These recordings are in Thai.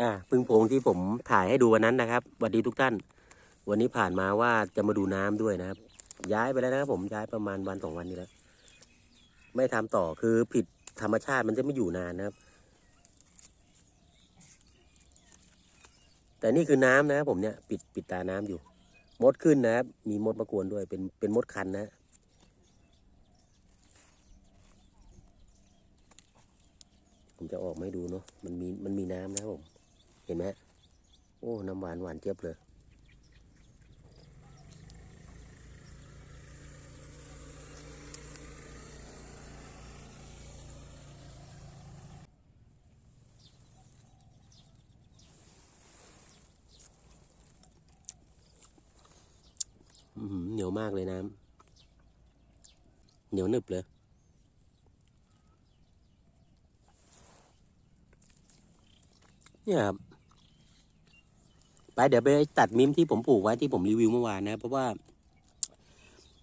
อ่าพึ่งโพงที่ผมถ่ายให้ดูวันนั้นนะครับสวัสดีทุกท่าน วันนี้ผ่านมาว่าจะมาดูน้ำด้วยนะครับ ย้ายไปแล้วนะครับผมย้ายประมาณวันสองวันนี้แล้วไม่ทำต่อคือผิดธรรมชาติมันจะไม่อยู่นานนะครับ แต่นี่คือน้ำนะครับผมเนี่ยปิดปิดตาน้ำอยู่ มดขึ้นนะครับ มีมดมากวนด้วยเป็นเป็นมดคันนะผมจะออกมาให้ดูเนาะมันมีมันมีน้ำนะครับผม เห็นไหมโอ้น้ำหวานหวานเจี๊ยบเลย เหนียวมากเลยน้ำเหนียวหนึบเลยเนี่ยครับ ไปเดี๋ยวไปตัดมิมที่ผมปลูกไว้ที่ผมรีวิวเมื่อวานนะเพราะว่า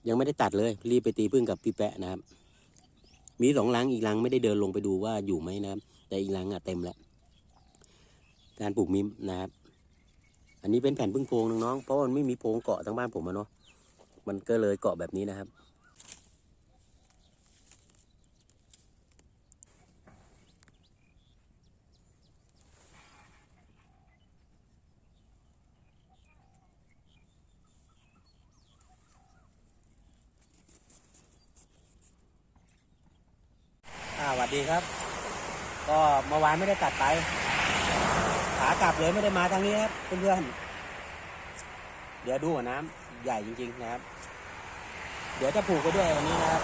ยังไม่ได้ตัดเลยรีบไปตีพึ่งกับพี่แปะนะครับ มีสองลังอีกลังไม่ได้เดินลงไปดูว่าอยู่ไหมนะครับ แต่อีกลังอะเต็มแล้วการปลูกมิมนะครับ อันนี้เป็นแผ่นพึ่งโพรงน้องๆเพราะมันไม่มีโพรงเกาะทั้งบ้านผมอะเนาะมันก็เลยเกาะแบบนี้นะครับ ดีครับ ก็เมื่อวานไม่ได้ตัดไป ขากลับเลยไม่ได้มาทางนี้ครับเพื่อนๆเดี๋ยวดูหัวน้ำใหญ่จริง ๆ นะครับ เดี๋ยวจะผูกไปด้วยวันนี้นะครับ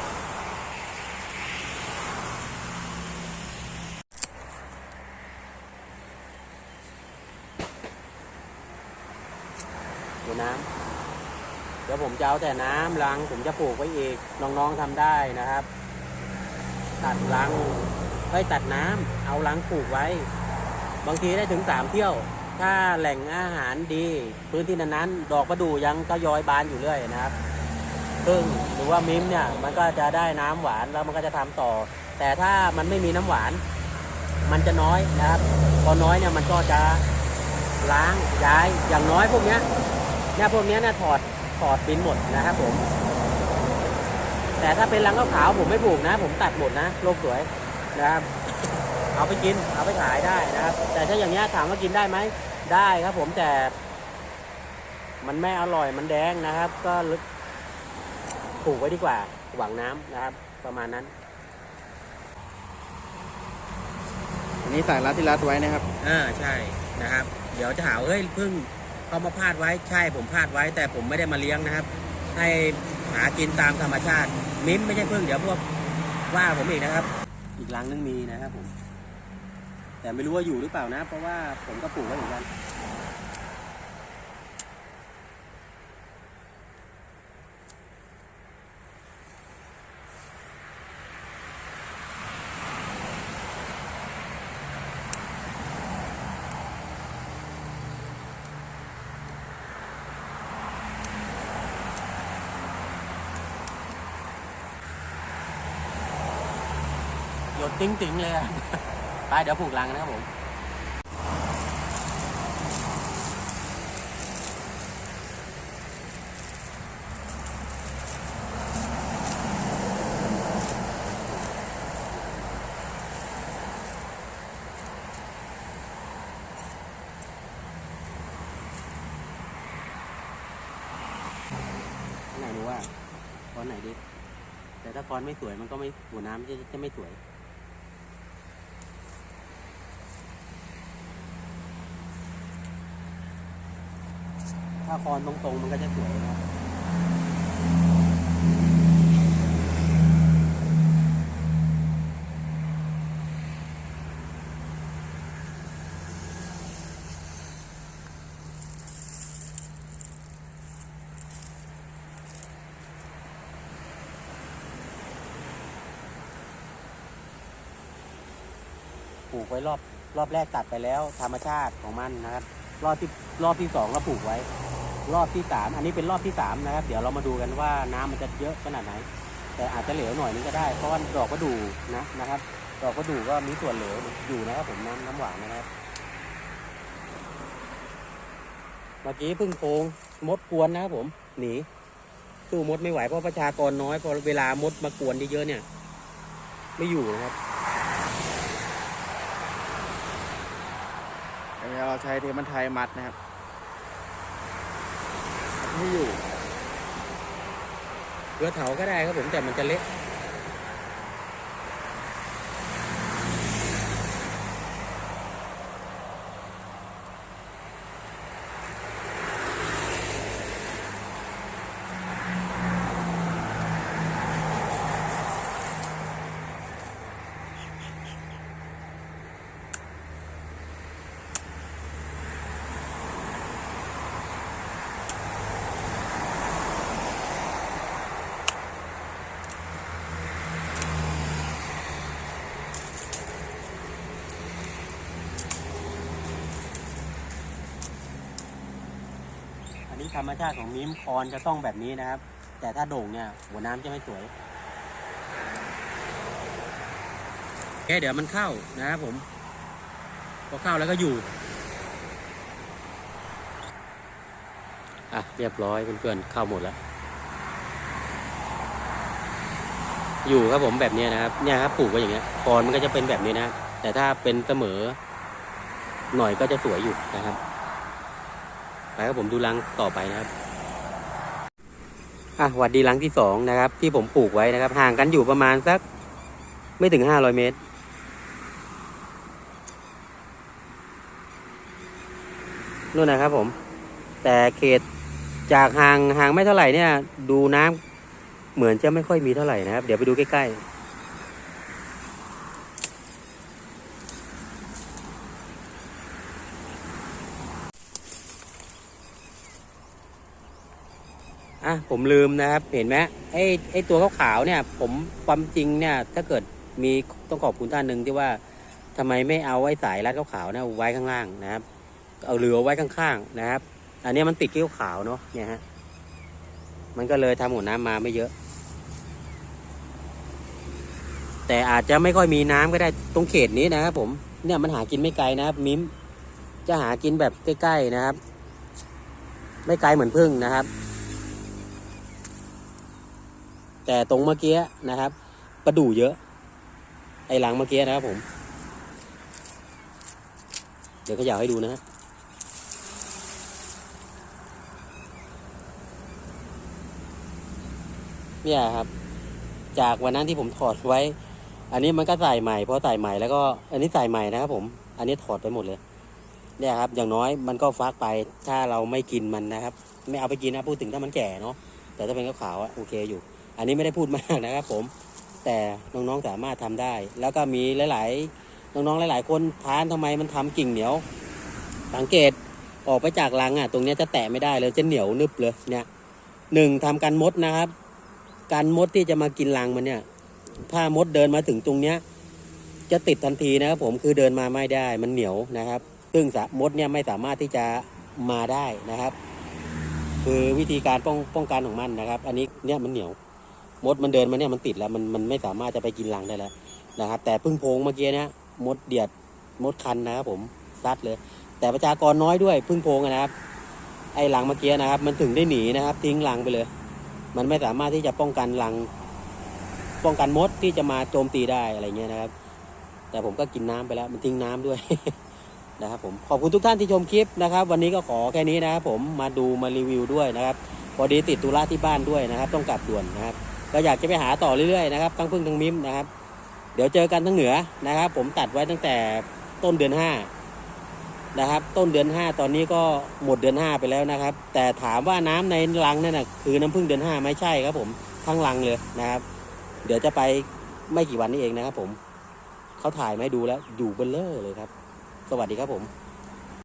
ดูน้ำเดี๋ยวผมจะเอาแต่น้ำลัง ผมจะปลูกไว้อีกน้องๆทำได้นะครับ ตัดลังไว้ตัดน้ำเอาลังปลูกไว้ บางทีได้ถึงสามเที่ยว ถ้าแหล่งอาหารดี พื้นที่นั้นๆดอกประดู่ยังก็ย้อยบานอยู่เรื่อยนะครับพึ่งหรือว่ามิ้มเนี่ยมันก็จะได้น้ำหวานแล้วมันก็จะทำต่อ แต่ถ้ามันไม่มีน้ำหวาน มันจะน้อยนะครับพอน้อยเนี่ยมันก็จะล้างย้ายอย่างน้อยพวกเนี้ยเนี่ยพวกเนี้ยเนี่ยถอดถอดบินหมดนะครับผม แต่ถ้าเป็นรังขาวๆผมไม่ปลูกนะ ผมตัดหมดนะโลกสวยนะครับเอาไปกินเอาไปขายได้นะครับ แต่ถ้าอย่างเงี้ยถามว่ากินได้ไหมได้ครับ ผมแต่ มันไม่อร่อยมันแดงนะครับ ก็ปลูกไว้ดีกว่าหวังน้ำนะครับ ประมาณนั้น อันนี้สายรัดที่รัดไว้นะครับอ่าใช่นะครับ เดี๋ยวจะหาว่าเฮ้ยเพิ่งเขามาพาดไว้ใช่ผมพาดไว้ แต่ผมไม่ได้มาเลี้ยงนะครับ ให้ หากินตามธรรมชาติ มิ้มไม่ใช่เพิ่งเดี๋ยวพวกว่าผมอีกนะครับ อีกรังนึงมีนะครับผม แต่ไม่รู้ว่าอยู่หรือเปล่านะ เพราะว่าผมก็ปลูกไว้เหมือนกัน ยดติ้งติ้งเลยไปเดี๋ยวผูกรังนะครับผมไหนดูว่าฟอนไหนดี แต่ถ้าฟอนไม่สวยมันก็ไม่หัวน้ำจะจะไม่สวย ถ้าคอนตรงๆมันก็จะสวยนะครับปลูกไว้รอบรอบแรกตัดไปแล้วธรรมชาติของมันนะครับ รอบที่รอบที่สองเราปลูกไว้ รอบที่สามอันนี้เป็นรอบที่สามนะครับ เดี๋ยวเรามาดูกันว่าน้ำมันจะเยอะขนาดไหน แต่อาจจะเหลวหน่อยนึงก็ได้ เพราะว่าดอกประดูนะนะครับ ดอกประดู่ก็มีส่วนเหลวอยู่นะครับผมน้ำน้ำหวานนะครับ เมื่อกี้พึ่งโพงมดกวนนะครับผมหนีสู้มดไม่ไหวเพราะประชากรน้อยพอเวลามดมากวนเยอะๆเนี่ย ไม่อยู่นะครับเราใช้เทมันไทยมัดนะครับ ไม่อยู่เรือเถาก็ได้ครับผมแต่มันจะเล็ก ธรรมชาติของมิมคอนจะต้องแบบนี้นะครับ แต่ถ้าโด่งเนี่ยหัวน้ำจะไม่สวยโอเคเดี๋ยวมันเข้านะครับผมพอเข้าแล้วก็อยู่อะเรียบร้อยเพื่อนๆเข้าหมดแล้ว อยู่ครับผมแบบนี้นะครับเนี่ยครับปลูกไว้อย่างเงี้ยคอนมันก็จะเป็นแบบนี้นะ แต่ถ้าเป็นเสมอหน่อยก็จะสวยอยู่นะครับ ไปครับผมดูรังต่อไปนะครับอะหวัดดีรังที่สองนะครับ ที่ผมปลูกไว้นะครับ ห่างกันอยู่ประมาณสัก ไม่ถึงห้าร้อยเมตร นู่นนะครับผม แต่เขตจากห่างห่างไม่เท่าไหร่เนี่ย ดูน้ำเหมือนจะไม่ค่อยมีเท่าไหร่นะครับ เดี๋ยวไปดูใกล้ๆ อะผมลืมนะครับเห็นไหมไอ้ไอ้ตัวขาวๆเนี่ย ผมความจริงเนี่ย ถ้าเกิดมีต้องขอบคุณท่านหนึ่งที่ว่าทำไมไม่เอาไอ้สายรัดขาวๆเนี่ยไว้ข้างล่างนะครับ เอาเหลือไว้ข้างๆนะครับ อันนี้มันติดเกี้ยวขาวเนาะเนี่ยฮะมันก็เลยทำหัวน้ำมาไม่เยอะ แต่อาจจะไม่ค่อยมีน้ำก็ได้ตรงเขตนี้นะครับผมเนี่ยมันหากินไม่ไกลนะครับ มิมจะหากินแบบใกล้ๆนะครับ ไม่ไกลเหมือนพึ่งนะครับ แต่ตรงเมื่อกี้นะครับ ประดู่เยอะ ไอหลังเมื่อกี้นะครับผม เดี๋ยวก็อยากให้ดูนะฮะเนี่ยครับ จากวันนั้นที่ผมถอดไว้ อันนี้มันก็ใส่ใหม่เพราะใส่ใหม่แล้วก็อันนี้ใส่ใหม่นะครับผม อันนี้ถอดไปหมดเลยเนี่ยครับ อย่างน้อยมันก็ฟักไปถ้าเราไม่กินมันนะครับ ไม่เอาไปกินนะพูดถึงถ้ามันแก่เนาะแต่ถ้าเป็นขาวๆอะโอเคอยู่ อันนี้ไม่ได้พูดมากนะครับผม แต่น้องๆสามารถทำได้ แล้วก็มีหลาย ๆ น้องๆหลาย ๆ คนทานทำไมมันทำกิ่งเหนียว สังเกตออกไปจากรังอะ ตรงนี้จะแตะไม่ได้เลยจะเหนียวนึบเลยเนี่ยหนึ่งทำการมดนะครับ การมดที่จะมากินรังมันเนี่ย ถ้ามดเดินมาถึงตรงเนี้ย จะติดทันทีนะครับ ผมคือเดินมาไม่ได้มันเหนียวนะครับ ซึ่งมดเนี่ยไม่สามารถที่จะมาได้นะครับ คือวิธีการป้องป้องกันของมันนะครับ อันนี้เนี่ยมันเหนียว มดมันเดินมาเนี่ยมันติดแล้วมันมันไม่สามารถจะไปกินรังได้แล้วนะครับ แต่พึ่งโพงเมื่อกี้เนี่ยมดเดียดมดคันนะครับผมซัดเลย แต่ประชากรน้อยด้วยพึ่งโพงอะนะครับ ไอ้รังเมื่อกี้นะครับ มันถึงได้หนีนะครับ ทิ้งรังไปเลย มันไม่สามารถที่จะป้องกันรัง ป้องกันมดที่จะมาโจมตีได้อะไรเงี้ยนะครับ แต่ผมก็กินน้ำไปแล้ว มันทิ้งน้ำด้วยนะครับผมขอบคุณทุกท่านที่ชมคลิปนะครับ วันนี้ก็ขอแค่นี้นะครับผมมาดูมารีวิวด้วยนะครับ พอดีติดธุระที่บ้านด้วยนะครับ ต้องกลับด่วนนะครับ ก็อยากจะไปหาต่อเรื่อยๆนะครับทั้งพึ่งทั้งมิมนะครับ เดี๋ยวเจอกันทั้งเหนือนะครับ ผมตัดไว้ตั้งแต่ต้นเดือนห้านะครับต้นเดือนห้าตอนนี้ก็หมดเดือนห้าไปแล้วนะครับ แต่ถามว่าน้ำในรังนั่นนะคือน้ำพึ่งเดือนห้าไม่ใช่ครับผมทั้งรังเลยนะครับ เดี๋ยวจะไปไม่กี่วันนี้เองนะครับ ผมเขาถ่ายมาให้ดูแล้วอยู่เบลเลอร์เลยครับ สวัสดีครับผม